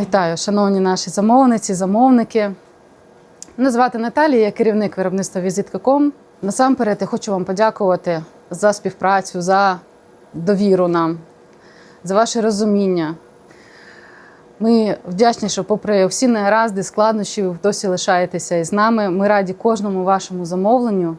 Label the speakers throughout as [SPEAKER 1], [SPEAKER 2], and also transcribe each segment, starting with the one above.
[SPEAKER 1] Вітаю, шановні наші замовниці, замовники. Мене звати Наталія, я керівник виробництва Візитка.ком. Насамперед я хочу вам подякувати за співпрацю, за довіру нам, за ваше розуміння. Ми вдячні, що, попри всі негаразди, складнощі, ви досі лишаєтеся із нами. Ми раді кожному вашому замовленню.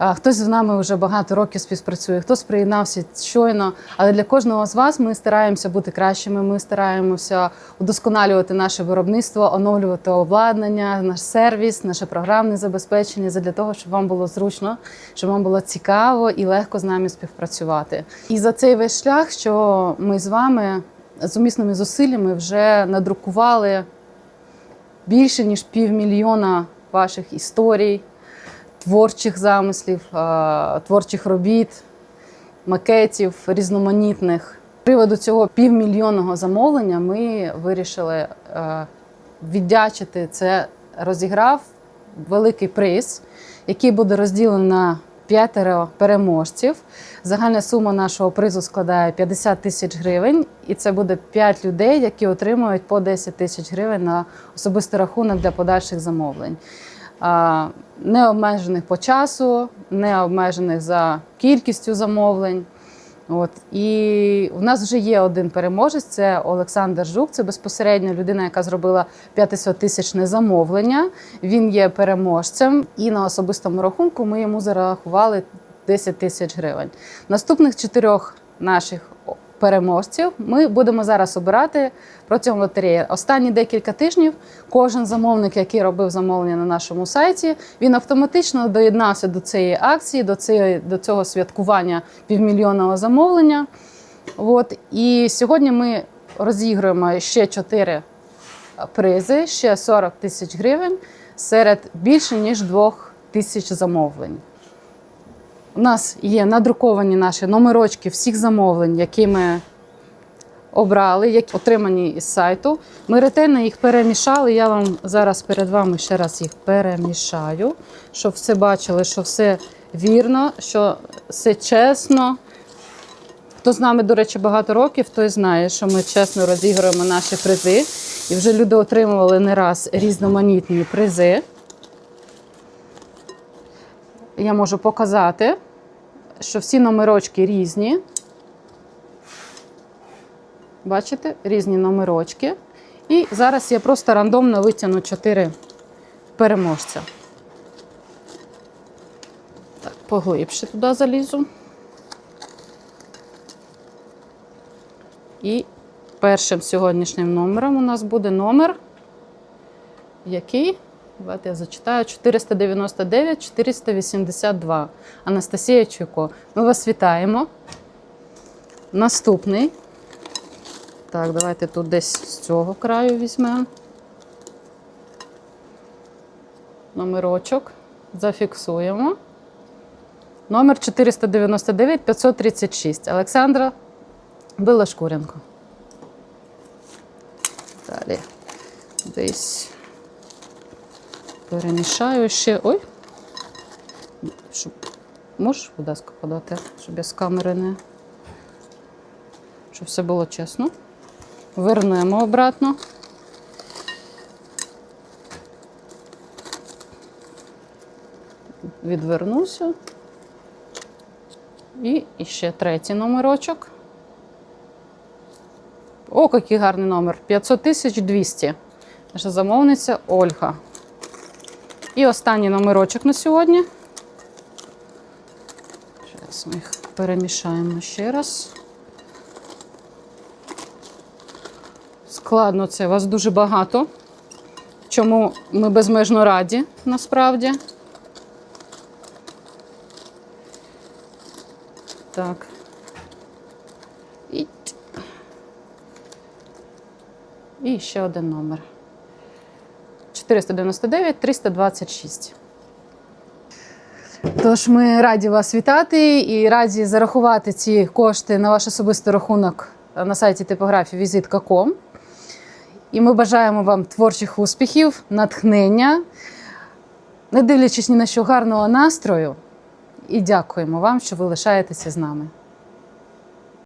[SPEAKER 1] Хтось з нами вже багато років співпрацює, хтось приєднався щойно. Але для кожного з вас ми стараємося бути кращими. Ми стараємося удосконалювати наше виробництво, оновлювати обладнання, наш сервіс, наше програмне забезпечення для того, щоб вам було зручно, щоб вам було цікаво і легко з нами співпрацювати. І за цей весь шлях, що ми з вами з умісними зусиллями вже надрукували більше ніж півмільйона ваших історій творчих замислів, е, творчих робіт, макетів різноманітних. З приводу цього півмільйонного замовлення ми вирішили е, віддячити це, розіграв великий приз, який буде розділений на п'ятеро переможців. Загальна сума нашого призу складає 50 тисяч гривень, і це буде 5 людей, які отримують по 10 тисяч гривень на особистий рахунок для подальших замовлень. Не обмежених по часу, не обмежених за кількістю замовлень. От і у нас вже є один переможець. Це Олександр Жук. Це безпосередньо людина, яка зробила 500 тисячне замовлення. Він є переможцем, і на особистому рахунку ми йому зарахували 10 тисяч гривень. Наступних чотирьох наших переможців ми будемо зараз обирати протягом лотереї. Останні декілька тижнів кожен замовник, який робив замовлення на нашому сайті, він автоматично доєднався до цієї акції, до цієї до цього святкування півмільйонного замовлення. От і сьогодні ми розігруємо ще чотири призи, ще 40 тисяч гривень серед більше ніж двох тисяч замовлень. У нас є надруковані наші номерочки всіх замовлень, які ми обрали, які отримані із сайту. Ми ретельно їх перемішали. Я вам зараз перед вами ще раз їх перемішаю, щоб все бачили, що все вірно, що все чесно. Хто з нами, до речі, багато років, той знає, що ми чесно розігруємо наші призи. І вже люди отримували не раз різноманітні призи. Я можу показати, що всі номерочки різні. Бачите, різні номерочки. І зараз я просто рандомно витягну 4 переможця. Так, поглибше туди залізу. І першим сьогоднішнім номером у нас буде номер, який, давайте я зачитаю, 499-482. Анастасія Чуйко. Ми вас вітаємо. Наступний. Так, давайте тут десь з цього краю візьмемо. Номерочок. Зафіксуємо. Номер 499 536. Олександра Білошкуренко. Далі. Десь перемішаю ще. Ой. Щоб... Можеш, будь ласка, подати, щоб я з камери не. Щоб все було чесно. Вернемо обратно. Відвернуся. І ще третій номерочок. О, який гарний номер. 500 тисяч 200. Наша замовниця Ольга. І останній номерочок на сьогодні. Зараз ми їх перемішаємо ще раз. Складно це, вас дуже багато. Чому ми безмежно раді насправді. Так. І, І ще один номер. 499 326. Тож ми раді вас вітати і раді зарахувати ці кошти на ваш особистий рахунок на сайті типографії візитка.ком. І ми бажаємо вам творчих успіхів, натхнення, не дивлячись ні на що гарного настрою. І дякуємо вам, що ви лишаєтеся з нами.